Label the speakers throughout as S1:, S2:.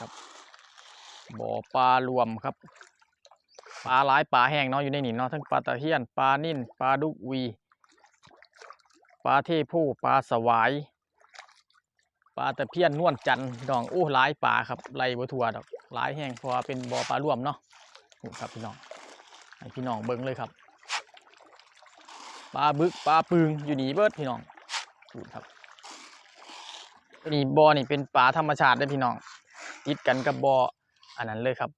S1: ครับบ่อปลารวมครับ ปลาหลายปลาแห้งเนาะอยู่ในนี่เนาะทั้งปลาตะเพียนปลานิ่นปลาดุกวี ปลาเทผู้ปลาสวาย ปลาตะเพียนนวลจันทร์พี่น้องโอ้หลายปลาครับไล่บัทัวดอกหลายแห้งพราะว่าเป็นบ่อปลารวมเนาะนี่ครับพี่น้องพี่น้องเบิ้งเลยครับปลาบึกปลาปึงอยู่นี่เบิดพี่น้องดูครับนี่บ่อนี่เป็นปลาธรรมชาติเด้พี่น้อง ติดกันกับบ่ออันนั้นเลยครับ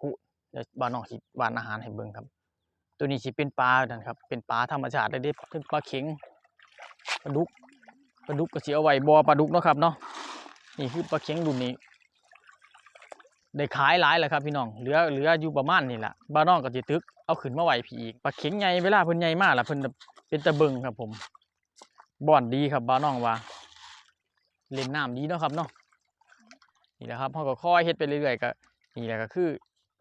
S1: หูเดี๋ยวบ้านน้องสิหวานอาหารให้เบิ่งครับ ตัวนี้สิเป็นปลานั่นครับ เป็นปลาธรรมชาติเลยเด้เป็นปลาเข็งปลาดุกปลาดุกก็สิเอาไว้บ่อปลาดุกเนาะครับเนาะนี่คือปลาเข็งรุ่นนี้ได้ขายหลายแล้วครับพี่น้อง เหลือเหลืออยู่ประมาณนี่แหละบ้านน้องก็สิตึก เอาขึ้นมาไว้พี่อีกปลาเข็งใหญ่เวลาเพิ่นใหญ่มากละเพิ่นเป็นตะเบิงครับผม บ่อนดีครับบ้านน้องว่า เล่นน้ำดีเนาะครับเนาะ นี่แหละครับเขาก็ค่อยเฮ็ดไปเรื่อยๆก็นี่แหละก็คือ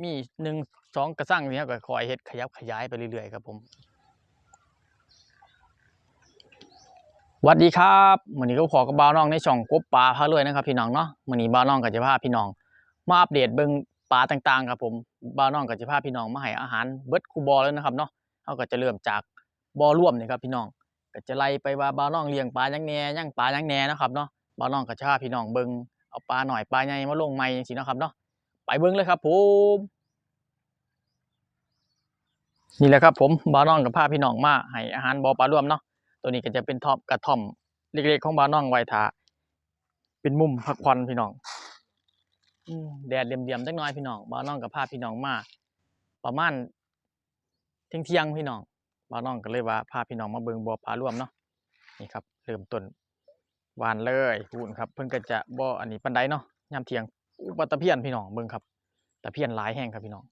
S1: มีหนึ่งสองกระสังนี่ครับก็ค่อยเฮ็ดขยับขยายไปเรื่อยๆครับผมสวัสดีครับมื้อนี้ก็ขอกับบ่าวน้องในช่องกบปลาพาเลยนะครับ พี่น้องเนาะมื้อนี้บ่าวน้องก็จะพาพี่น้อง มาอัปเดตเบิ่งปลาต่างๆครับผมบ่าวน้องก็จะพาพี่น้องมาให้อาหารเบิร์ดคูบอแล้วนะครับเนาะเฮาก็จะเริ่มจากบอร่วมนี่ครับพี่น้องก็จะไล่ไปว่าบ่าวน้องเลี้ยงปลายังแหน่ยังปลายังแหน่นะครับเนาะบ่าวน้องก็จะพาพี่น้องเบิ่ง เอาปลาหน่อยปลาใหญ่มาลงใหม่จังซี่เนะครับเนาะไปเบิ่งเลยครับผมนี่แหละครับผมบาวน้องกับพาพี่น้องมาให้อาหารบ่อปลารวมเนาะตัวนี้ก็จะเป็นทอมกระท่อมเล็กๆของบาวน้องไว้ท่าเป็นมุมพักผ่อนพี่น้องแดดเหลี่ยมๆจักน่อยพี่น้องบาวน้องกับพาพี่น้องมาประมาณเที่ยงเที่ยงพี่น้องบาวน้องก็เลยว่าพาพี่น้องมาเบิ่งบ่อปลารวมเนาะนี่ครับเริ่มต้น หวานเลยพูนครับ เพิ่นก็จะบ่อันนี้ปานใดเนาะยามเที่ยงอู้ปตะเพียนพี่น้องเบิ่งครับตะเพียนหลายแห้งครับพี่น้อง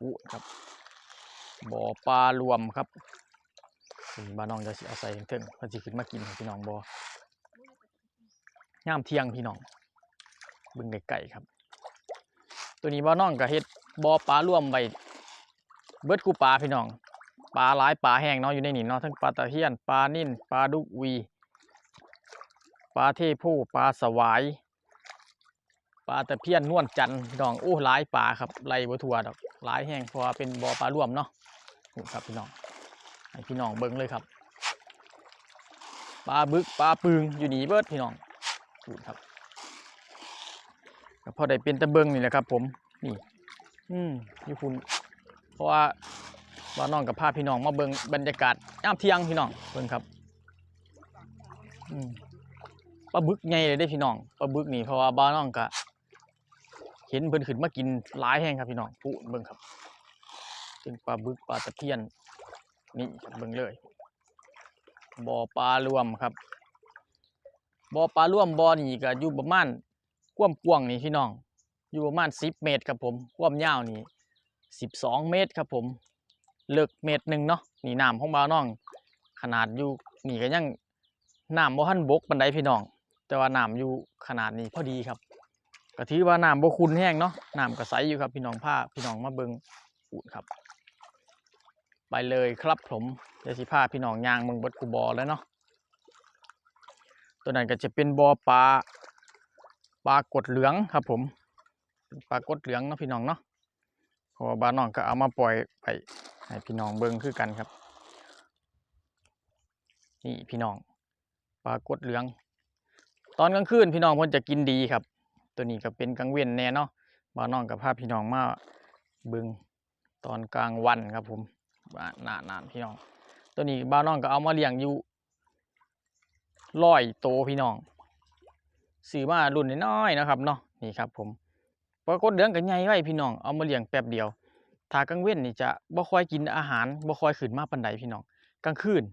S1: อู้ครับบ่อปลารวมครับบ่าน้องจะเอาใส่เทิงเพิ่นสิขึ้นมากินให้พี่น้องบ่ยามเที่ยงพี่น้องเบึงไก่ครับ ตัวนี้บ่อน้องก็เฮ็ดบ่อปลารวมไว้เบิดคูปลาพี่น้องปลาหลายปลาแห้งเนาะอยู่ในนี่เนาะทั้งปลาตะเพียนปลานิ่นปลาดุกวี ปลาเทผู้ปลาสวาย ปลาตะเพียนนวลจันทร์น้องโอ้หลายปลาครับไล่บ่ทั่วดอกหลายแห้งเพราะเป็นบ่อปลาร่วมเนาะนี่ครับพี่น้องให้พี่น้องเบิ่งเลยครับปลาบึกปลาปึงอยู่หนีเบิดพี่น้องดูครับพอได้เป็นตะเบิงนี่แหละครับ ผมนี่ อืมอยู่คุณเพราะว่าว่าน้องกับพาพี่น้องมาเบิงบรรยากาศยามเที่ยงพี่น้องเบิงครับ อืม ปลาบึกใหญ่เลยได้พี่น้องปลาบึกนี่เพราะว่าบ้านน้องก็เห็นเพิ่นขึ้นมากินหลายแห้งครับพี่น้องปุ๊เบิ่งครับเป็นปลาบึกปลาตะเพียนนี่ครับเบิ่งเลยบ่อปลารวมครับบ่อปลารวมบ่อนี่ก็อยู่ประมาณความกว้างนี่พี่น้อง อยู่ประมาณ10เมตรครับผมความยาวนี่12เมตรครับผมเลิกเมตรหนึ่งเนาะนี่น้ำของบ่าวน้อง ขนาดอยู่นี่ก็ยังน้ำบ่ทันบกปานใดพี่น้อง แต่ว่าน้ำอยู่ขนาดนี้พอดีครับก็ถือว่าน้ำบ่ขุ่นแห้งเนาะน้ำก็ใสอยู่ครับพี่น้องพาพี่น้องมาเบิงอูดครับ ไปเลยครับผมเดี๋ยวสิพาพี่น้องยางเบิงบดกูบอแล้วเนาะตัวนั้นก็จะเป็นบ่อปลาปลากดเหลืองครับผมปลากดเหลืองเนาะพี่น้องเนาะเพราะว่าบ้านน้องก็เอามาปล่อยไปให้พี่น้องเบิ่งคือกันครับ นี่พี่น้องปลากดเหลือง ตอนกลางคืนพี่น้องเพิ่นจะกินดีครับ ตัวนี้ก็เป็นกลางเว้นแน่เนาะบ้านน้องกับพาพพี่น้องมาบิ่งตอนกลางวันครับผมบ้านนานๆพี่น้อง ตัวนี้บ้านน้องก็เอามาเลี้ยงอยู่ร้อยโตพี่น้องซื้อมารุ่นน้อยๆนะครับเนาะนี่ครับผมปรากฏเดืองกับใหญ่ไว้พี่น้องเอามาเลี้ยงแป๊บเดียวถ้ากลางเว้นนี่จะบ่ค่อยกินอาหารบ่ค่อยขึ้นมาปานใดพี่น้องกลางคืน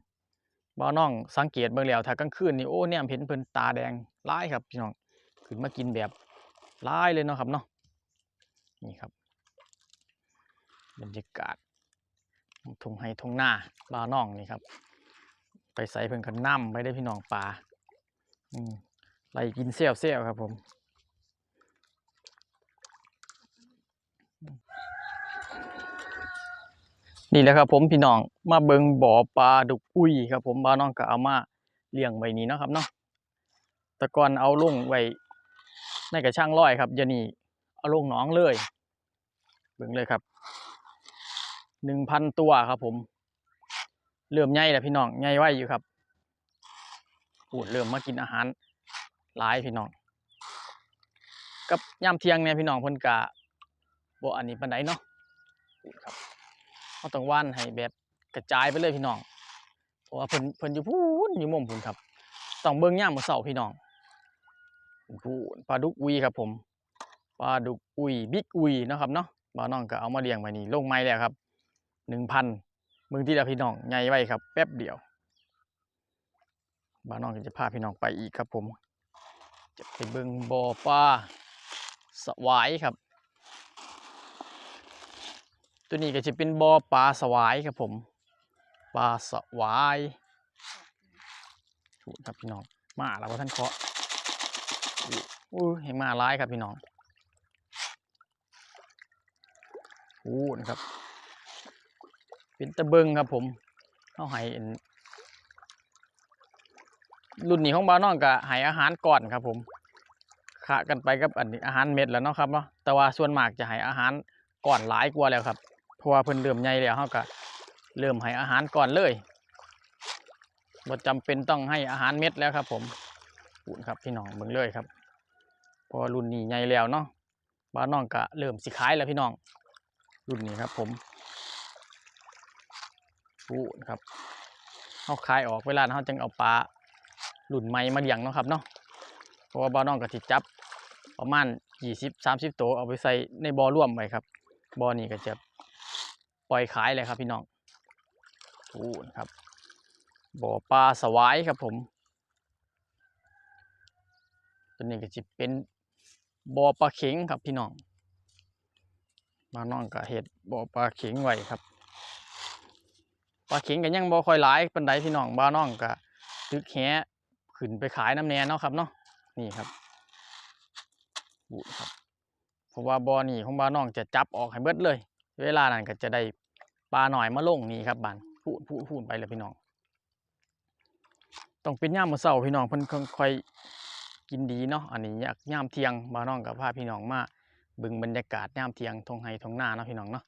S1: บ่น้องสังเกตเบิ่งแล้วถ้ากลางคืนนี่โอ้เนี่ยเห็นเพิ่นตาแดง ลายครับพี่น้องขึ้นมากินแบบหลายเลยเนาะครับเนาะนี่ครับบรรยากาศทุ่งไร่ทุ่งนาบ่าน้องนี่ครับ ไปใส่เพิ่นก็นำไปได้พี่น้องปลาอืมไล่กินเซี่ยวเซี่ยวครับผมนี่แหละครับผมพี่น้องมาเบิงบ่อปลาดุกอุ้ยครับผมบ้านน้องก็เอามาเลี้ยงไว้นี่เนะครับเนาะ ต่ก่อนเอาลงไว้ในกระช่างร้อยครับยานีเอาลงหนองเลยเบิ่งเลยครับหนึ่งพันตัวครับผม เริ่มใหญ่แล้วพี่น้องใหญ่ไว้อยู่ครับปูดเริ่มมากินอาหารหลายพี่น้องกับย่ำเที่ยงเนี่ยพี่น้องเพิ่นกะบ่อันนี้ปานใดเนาะครับเขาต้องว่านให้แบบกระจายไปเลยพี่น้องเพราะว่าเพิ่นเพิ่นอยู่พูนอยู่มุมพุ่นครับต้องเบิ่งย่ามมื้อเช้าพี่น้อง พูนปลาดุกอุยครับผมปลาดุกอุยบิ๊กอุยนะครับเนาะบ่าน้องก็เอามาเลี้ยงไว้นี่ลงไม้แล้วครับ1,000มึงที่ละพี่น้องใหญ่ไว้ครับ แป๊บเดียวบ่าน้องก็จะพาพี่น้องไปอีกครับผม จะไปเบิ่งบ่อปลาสวายครับ ตัวนี้ก็จะเป็นบ่อปลาสวายครับผมปลาสวายถูกครับพี่น้องมาแล้วว่าท่านเคาะ อู้เห็นมาร้ายครับพี่น้องอู้นะครับ เป็นตะเบิงครับผมเขาห้อันรุ่นนี้ของบ้านน้องก็ให้อาหารก่อนครับผมขะกันไปกับอันนี้อาหารเม็ดแล้วเนาะครับเนาะแต่ว่าส่วนมากจะให้อาหารก่อนหลายกว่าแล้วครับเพราะว่าเพิ่นเริ่มใหญ่แล้วเขาก็เริ่มให้อาหารก่อนเลยบ่จำเป็นต้องให้อาหารเม็ดแล้วครับ ผมปูนครับพี่น้องเบิ่งเลยครับ พอรุ่นนี้ใหญ่แล้วเนาะบ้านน้องก็เริ่มสิขายแล้วพี่น้อง รุ่นนี้ครับ ผมปูนครับเขาขายออกเวลาเขาจึงเอาปลารุ่นใหม่มาเลี้ยงเนาะครับเนาะเพราะว่าบ้านน้องก็สิดจับประมาณยี่สิบสามสิบตัวเอาไปใส่ในบ่อร่วมไว้ครับบ่อนี้ก็จะปล่อยขายเลยครับพี่น้องอู้นะครับบ่อปลาสวายครับผมตัวนี้ก็จะเป็น บ่อปลาเข็งครับพี่น้องมาน้องก็เห็ดบ่อปลาเข็งไว้ครับปลาเข็งก็ยังบ่ค่อยหลายปานใดพี่น้องบ้าน้องก็ตึกแหขึ้นไปขายน้ำแน่เนาะครับเนาะนี่ครับอู้ครับเพราะว่าบ่อนี่ของบ้าน้องจะจับออกให้เบิดเลย เวลานั้นก็จะได้ปลาหน่อยมาลงนี่ครับบานพูดพูดพูดไปเลยพี่น้อง ต้องเป็นย่ามมื้อเช้าพี่น้องเพิ่นค่อย กินดีเนาะอันนี้อยากย่ามเทียงบ่าน้องกับพาพี่น้องมาบิ่งบรรยากาศย่ามเทียงทงไห้ทงหน้าเนาะพี่น้องเนาะ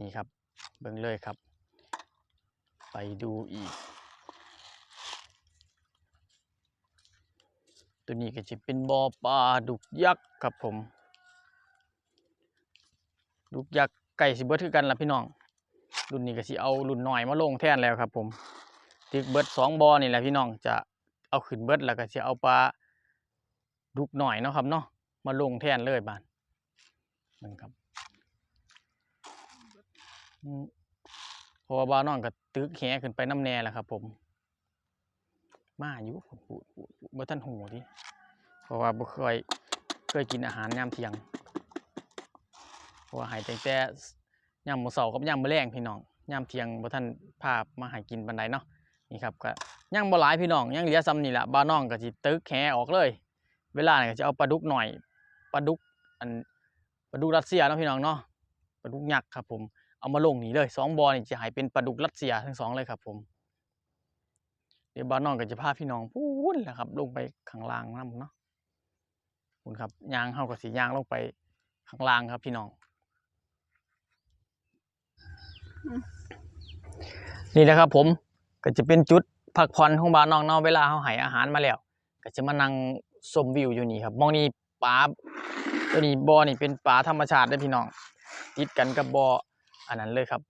S1: นี่ครับเบิ่งเลยครับ ไปดูอีก ตัวนี้ก็จะเป็นบ่อปลาดุกยักษ์ครับผมลูกยักษ์ไก่สิเบิร์ดคือกันล่ะพี่น้องรุ่นนี้ก็สิเอารุ่นหน่อยมาลงแทนแล้วครับผมตึกเบิร์ดสองบอนี่แหละพี่น้องจะเอาขึ้นเบิร์ดแล้วก็สิเอาปลา ดุกหน่อยเนาะครับเนาะมาลงแทนเลยบานนั่นครับเพราะว่าบ้านน้องก็ตึกแหขึ้นไปน้ำแน่แหละครับ ผม มาอยู่ผมพูดพูดพูดบ่ทันหูดิเพราะว่าบ่เคยเคยกินอาหารยามเที่ยงเพราะว่าหายแต่แต่ยามมื้อเช้ากับยามมื้อแลงพี่น้องยามเที่ยงบ่ทันพามาให้กินปานใดเนาะนี่ครับก็ยังบ่หลายพี่น้องยังเหลือซ้ำนี่แหละบ้านน้องก็สิตึกแหออกเลย เวลาเนี่ก็จะเอาปลาดุกหน่อยปลาดุกอันปลาดุกรัสเซียนะพี่น้องเนาะปลาดุกยักษ์ครับผมเอามาลงนี่เลยสองบ่อนี่จะให้เป็นปลาดุกรัสเซียทั้งสองเลยครับผมเดี๋ยวบ้านน้องก็จะพาพี่น้องพูนแหละครับ ลงไปข้างล่างนํเนาะคุณครับยางเฮาก็สิย่างลงไปข้างล่างครับพี่น้อง นี่นะครับ ผมก็จะเป็นจุดพักผ่อนของบ้านน้องเนาะเวลาเขาให้อาหารมาแล้ว ก็จะมานั่ง ชมวิวอยู่นี่ครับมองนี่ปลาตัวนี้บ่อนี่เป็นปลาธรรมชาติเด้พี่น้องติดกันกับบ่ออันนั้นเลยครับ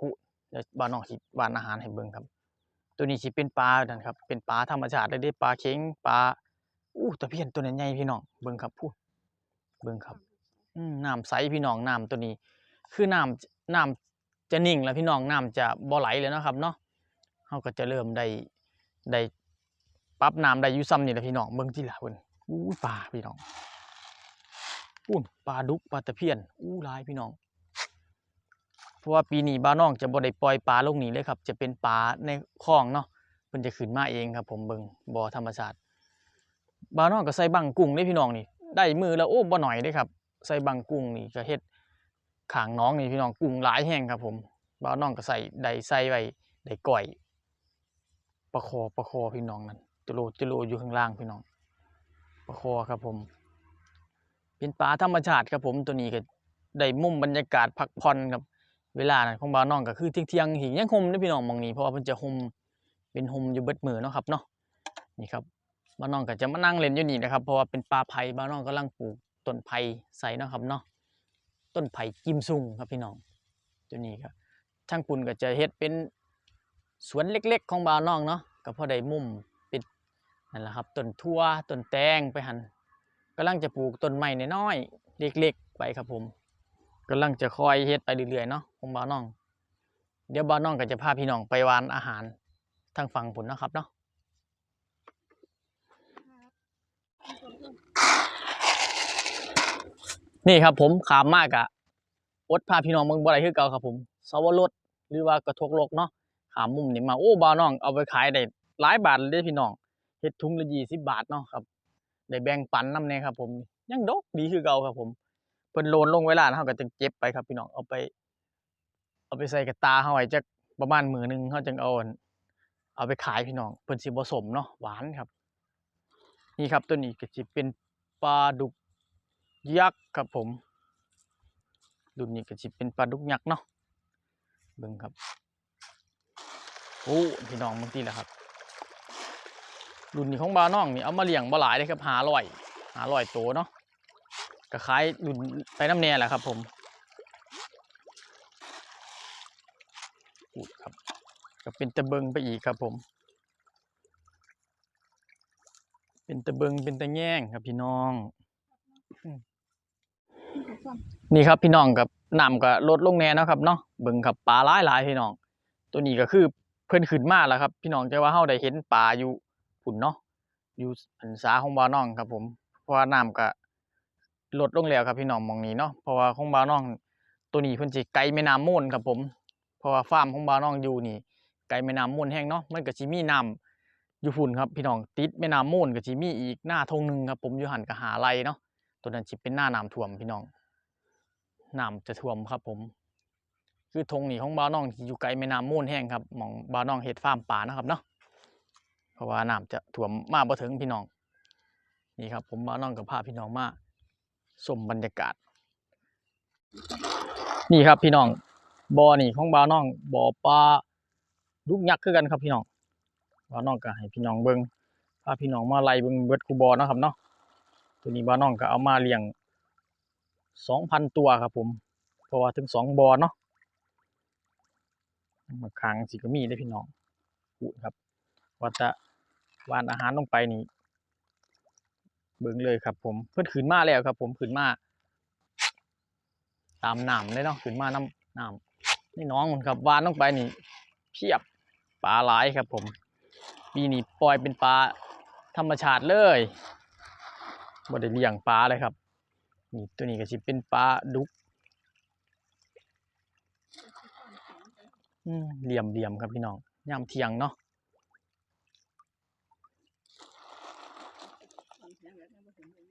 S1: อู้เดี๋ยวบ้านน้องสิหวานอาหารให้เบิ่งครับ ตัวนี้สิเป็นปลานั่นครับ เป็นปลาธรรมชาติเลยเด้ปลาเข็งปลาอู้ตะเพียนตัวนี้ใหญ่พี่น้องเบิ่งครับพูดเบิ่งครับอืน้ำใสพี่น้องน้ำตัวนี้ คือน้ำน้ำจะนิ่งแล้วพี่น้องน้ำจะบ่ไหลเลยนะครับเนาะเขาก็จะเริ่มได้ได้ ปรับน้ำได้ยู่ซ้ำนี่แหละพี่น้องเบิ่งที่ละเพิ่นอู้ปลาพี่น้องอู้ปลาดุกปลาตะเพียนอู้หลายพี่น้อง เพราะว่าปีนี้บ้านน้องจะบ่ได้ปล่อยปลาลงนี้เลยครับ จะเป็นปลาในคลองเนาะเพิ่นจะขึ้นมาเองครับ ผมเบิงบ่อธรรมชาติบ้านน้องก็ใส่บังกุ้งเด้พี่น้องนี่ ได้มือแล้วโอ้บ่หน่อยเด้ครับ ใส่บังกุ้งนี่ก็เฮ็ดขางน้องนี่พี่น้องกุ้งหลายแห้งครับผมบ้าวน้องก็ใส่ได้ใส่ไว้ได้ก่อยปลาคอปลาคอพี่น้องนั่น จะโลจะโลอยู่ข้างล่างพี่น้องปลาคอครับผม เป็นปลาธรรมชาติครับผมตัวนี้ก็ได้มุมบรรยากาศพักผ่อนครับเวลานั้นของบ่าวน้องก็คือเที่ยงๆหิยังห่มเด้อพี่น้องมองนี้เพราะว่าเพิ่นจะห่มเป็นห่มอยู่เบิดมือเนาะครับเนาะนี่ครับบ่าวน้องก็จะมานั่งเล่นอยู่นี่นะครับ เพราะว่าเป็นป่าไผ่บ่าวน้องกำลังปลูกต้นไผ่ใส่เนาะครับเนาะต้นไผ่กิมซุงครับพี่น้องตัวนี้ครับทางปุ่นก็จะเฮ็ดเป็นสวนเล็ก ๆ ของบ่าวน้องเนาะก็พอได้มุม นั่นแหละครับต้นทั่วต้นแตงไปหันกำลังจะปลูกต้นไม้น้อยเล็กๆไปครับผมกำลังจะคอยเฮ็ดไปเรื่อยๆเนาะของบ่าวน้อง เดี๋ยวบ่าวน้องก็จะพาพี่น้องไปวานอาหารทางฝั่งผุนนะครับเนาะนี่ครับผมขามมากอะอดพาพี่น้องเมืองบ่ได้คือเก่าครับผมสวรสหรือว่ากระทกลกเนาะขามมุมนี่มาโอ้บ่าวน้องเอาไปขายได้หลายบาทเลยพี่น้อง เฮ็ดถุงละ20บบาทเนาะครับได้แบ่งปันนำแน่ครับ ผมยังดกดีคือเก่าครับ ผมเพิ่นโลนลงเวลาเฮาก็จะเก็บไปครับพี่น้องเอาไป เอาไปใส่กระตาเฮาไว้จักประมาณมื้อหนึงเฮาจังเอาเอาไปขายพี่น้องเพิ่นสิบ่สมเนาะหวานครับ นี่ครับตัวนี้ก็สิเป็นปลาดุกยักษ์ครับผมรุ่นนี้ก็สิเป็นปลาดุกยักษ์เนาะเบิ่งครับโอ้พี่น้องบางทีแหละครับ รุ่นนี้ของบาน้องนี่เอามาเลี้ยงบ่หลายเลยครับ500 500ตัวเนาะก็ขายรุ่นไปน้ำแน่แหละครับ ผมพูดครับก็เป็นตะเบิงไปอีกครับผม เป็นตะเบิงเป็นตะแง่งครับพี่น้องนี่ครับพี่น้องกับน้ำก็ลดลงแน่นะครับเนาะเบิ่งครับปลาหลายหลายพี่น้อง ตัวนี้ก็คือเพิ่นขึ้นมาแล้วครับ พี่น้องจะว่าเฮาได้เห็นปลาอยู่ พุ่นเนาะอยู่อันสาของบ่าน้องครับผมเพราะว่าน้ำก็ลดลงแล้วครับพี่น้องมองนี้เนาะเพราะว่าของบ่าน้องตัวนี้เพิ่นสิไกลแม่น้ำมูลครับผมเพราะว่าฟาร์มของบ่าน้องอยู่นี่ไกลแม่น้ำมูลแห้งเนาะมันก็สิมีน้ำอยู่พุ่นครับพี่น้องติดแม่น้ำมูลก็สิมีอีกหน้าทงหนึงครับผมอยู่หันก็หาไรเนาะตัวนั้นสิเป็นหน้าน้ำท่วมพี่น้องน้ำจะท่วมครับผม คือทงนี้ของบ่าน้องอยู่ไกลแม่น้ำมูลแห้งครับมองบ่าน้องเฮ็ดฟาร์มปลานะครับเนาะ เพราะว่าน้ำจะท่วมมาบ่ถึงพี่น้อง นี่ครับ ผมบ่าน้องกับพาพี่น้องมาชมบรรยากาศ นี่ครับพี่น้องบ่อนี่ของบ่าวน้องบ่อปลาลูกยักษ์คือกันครับพี่น้องบ่าวน้องก็ให้พี่น้องเบิ่งพาพี่น้องมาไล่เบิ่งเบิดคูบ่อเนาะครับเนาะตัวนี้บ่าวน้องก็เอามาเลี้ยงสองพันตัวครับผม เพราะว่าถึงสองบ่อเนาะมาค้างสิก็มีได้พี่น้องพูดครับว่าจะ วานอาหารลงไปนี่เบิ่งเลยครับ ผมเพิ่อนขึ้นมาแล้วครับ ผมขึ้นมาตามน้ำเลยเนาะขึ้นมาน้ำน้ำนี่น้องมันครับวานลงไปนี่เพียบปลาหลายครับ ผมปีนี้ปล่อยเป็นปลาธรรมชาติเลยบ่ได้เลี้ยงปลาเลยครับนี่ตัวนี้ก็สิเป็นปลาดุกเหลี่ยมเหลี่ยมครับพี่น้องยามเที่ยงเนาะ อืม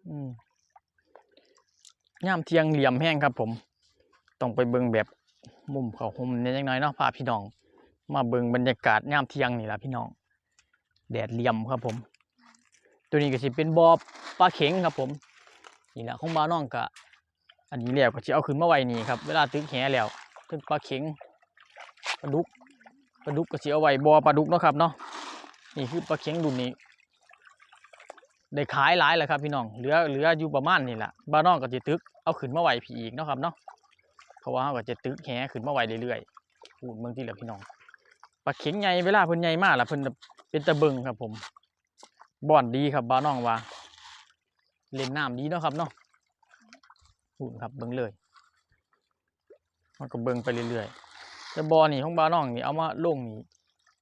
S1: ย่ามเทียงเหลี่ยมแห้งครับผม ต้องไปเบิ่งแบบมุมเขาห่มเนี่ยจังน้อยเนาะพาพี่น้อง มาเบิ่งบรรยากาศย่ามเทียงนี่แหละพี่น้อง แดดเหลี่ยมครับผม ตัวนี้ก็สิเป็นบ่อปลาเข็งครับผม นี่แหละของบ้านน้องก็อันนี้แล้วก็สิเอาขึ้นมาไว้นี่ครับ เวลาตึกแหแล้วตึกปลาเข็งปลาดุกปลาดุกก็สิเอาไว้บอปลาดุกเนาะครับเนาะนี่คือปลาเข็งรุ่นนี้ ได้ขายหลายแหละครับพี่น้องเหลือเหลืออยู่ประมาณนี่แหละบ้านนอกก็จะตึกเอาขึ้นมาไหวผีอีกเนาะครับเนาะเพราะว่าเขาก็จะตึกแหขึ้นมาไหวเรื่อยๆพูดเมืองที่แหละพี่น้องปลาเข็งใหญ่เวลาเพิ่นใหญ่มากล่ะเพิ่นเป็นตะเบิงครับผมบ่อนดีครับบ้านน้องว่าเล่นน้ำดีเนาะครับเนาะพูดครับเบิ่งเลยมันก็เบิ่งไปเรื่อยๆแต่บ่อนี่ของบ้านน้องนี่เอามาลงนี่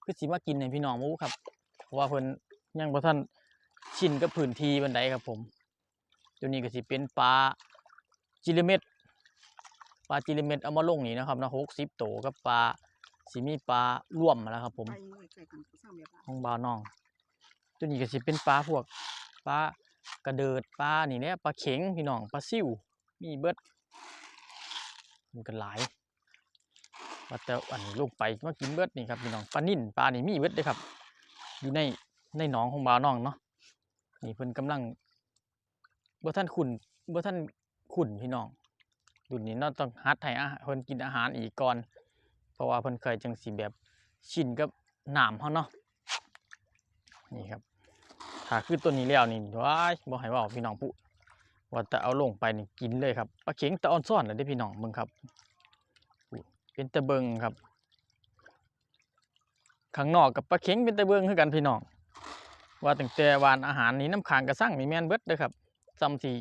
S1: คือสิมากินให้พี่น้องมู้ครับเพราะว่าเพิ่นยังบ่ทัน ชินกับพื้นที่บันไดครับผมตัวนี้ก็สิเป็นปลาจิลิเม็ดปลาจิลิเม็ดเอามาลงนี่นะครับนะหกสิบโตวกับปลาสิมีปลาร่วมมาแล้วครับ ผม
S2: ไปไว้ใส่กันก็สร้างแบบว่า
S1: ของบาวน้อง ตัวนี้ก็สิเป็นปลาพวกปลากระเดิดปลานี่เนี่ยปลาเข็งพี่น้องปลาซิวมีเบิดมันกันหลายว่าแต่อันนี้ลงไปมากินเบิดนี่ครับพี่น้องปลานิ่นปลานี่มีเบิดเลยครับ อยู่ในในหนองของบาวน้องเนาะ นี่เพิ่นกำลังบ่ท่านขุนบ่ท่านขุนพี่น้องรุ่นนี้เนาต้องหัดให้อาหารเพิ่นกินอาหารอีกก่อน เพราะว่าเพิ่นเคยจังสิแบบชินกับหน้ำเฮาเนาะนี่ครับถ้าคือตัวนี้แล้วนี่ว้ายบ่ให้ว้าพี่น้องปุ๊ว่าแต่เอาลงไปนี่กินเลยครับปลาเข็งตะออนซ่อนเลยเด้พี่น้องเบิ่งครับเป็นตะเบิงครับข้างนอกกับปลาเข็งเป็นตะเบิงคือกันพี่น้อง ว่าตั้งแต่วานอาหารนี้น้ำค้างกระสั่งนี่แม่นเบิดเด้อครับซ้ำที่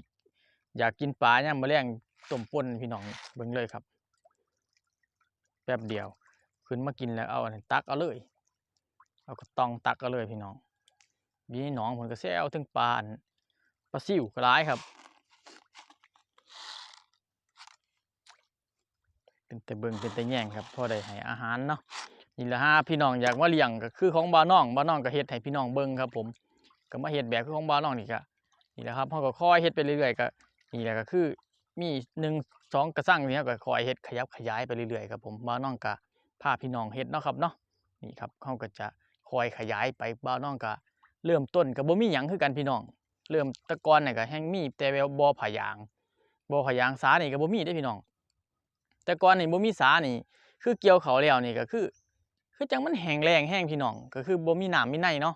S1: อยากกินปลายามมื้อแลงต้มป่นพี่น้องเบิ่งเลยครับ แป๊บเดียว ขึ้นมากินแล้วเอาอันตักเอาเลย เอากระตองตักเอาเลยพี่น้องมีหนองผมก็แซวถึงปลานปลาซิวกร้ายครับ เป็นแต่เบิงเป็นแต่แย่งครับพอได้ให้อาหารเนาะ นี่แหละฮะพี่น้องอยากมาเลี้ยงก็คือของบ้าน้องบ้าน้องก็เฮ็ดให้พี่น้องเบิ่งครับ ผมก็มาเฮ็ดแบบคือของบ้าน้องนี่ก็นี่แหละครับเฮาก็ค่อยเฮ็ดไปเรื่อยๆก็นี่แหละก็คือมีหนึ่งสองกระสังนี่ครับก็ค่อยเฮ็ดขยับขยายไปเรื่อยๆครับผมบ้าน้องก็พาพี่น้องเฮ็ดเนาะครับเนาะนี่ครับเฮาก็จะคอยขยายไปบ้าน้องก็เริ่มต้นก็บ่มีหยังคือกันพี่น้อง เริ่มตะกอนนี่ก็แฮงมีแต่แววบ่อผายางบ่อผายางสานี่ก็บ่มีเด้พี่น้อง แต่ก่อนนี่บ่มีสานี่ คือเกี่ยวเขาแล้วนี่ก็คือ คือจังมันแห้งแล้งแห้งพี่น้องก็คือบ่มีน้ำมีในเนาะ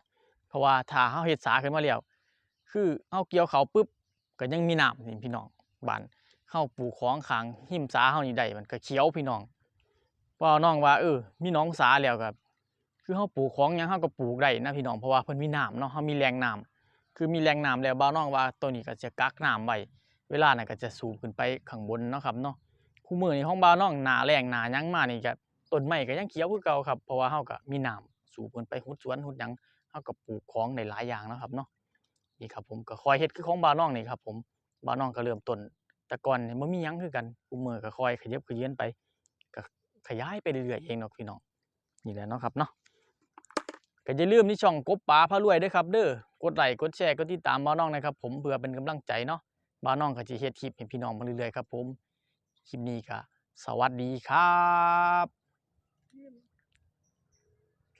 S1: เพราะว่าถ้าเฮาเฮ็ดสาขึ้นมาแล้วคือเฮาเกี่ยวเขาปุ๊บก็ยังมีน้ำนี่พี่น้องบานเฮาปลูกของข้างหิมสาเฮานี่ได้มันก็เขียวพี่น้องเพราะน้องว่าเออมีน้องสาแล้วก็คือเฮาปลูกของยังเฮาก็ปลูกได้นะพี่น้องเพราะว่าเพิ่นมีน้ำเนาะเฮามีแหล่งน้ำคือมีแหล่งน้ำแล้วบ่าวน้องว่าตัวนี้ก็จะกักน้ำไว้เวลานั้นก็จะสูบขึ้นไปข้างบนเนาะครับเนาะคู่มือนี่ของบ้านน้องหนาแรงหนายังมานี่ก็ ต้นไม้ก็ยังเขียวคือเก่าครับเพราะว่าเฮาก็มีน้ำสูบเพิ่นไปฮุดสวนฮุดหยังเฮาก็ปลูกของได้หลายอย่างนะครับเนาะนี่ครับผมก็คอยเฮ็ดคือของบ้านน้องนี่ครับผมบ้านน้องก็เริ่มต้นแต่ก่อนนี่บ่มีหยังคือกันคู่มือก็คอยขยับขยือนไปก็ขยายไปเรื่อยๆเองเนาะพี่น้องนี่แหละเนาะครับเนาะก็อย่าลืมที่ช่องกบปลาพารวยด้อครับเด้อกดไลค์กดแชร์กดติดตามบ้านน้องนะครับ ผมเพื่อเป็นกำลังใจเนาะบ้านน้องก็สิเฮ็ดคลิปให้พี่น้องมาเรื่อยๆครับผมคลิปนี้ก็สวัสดีครับ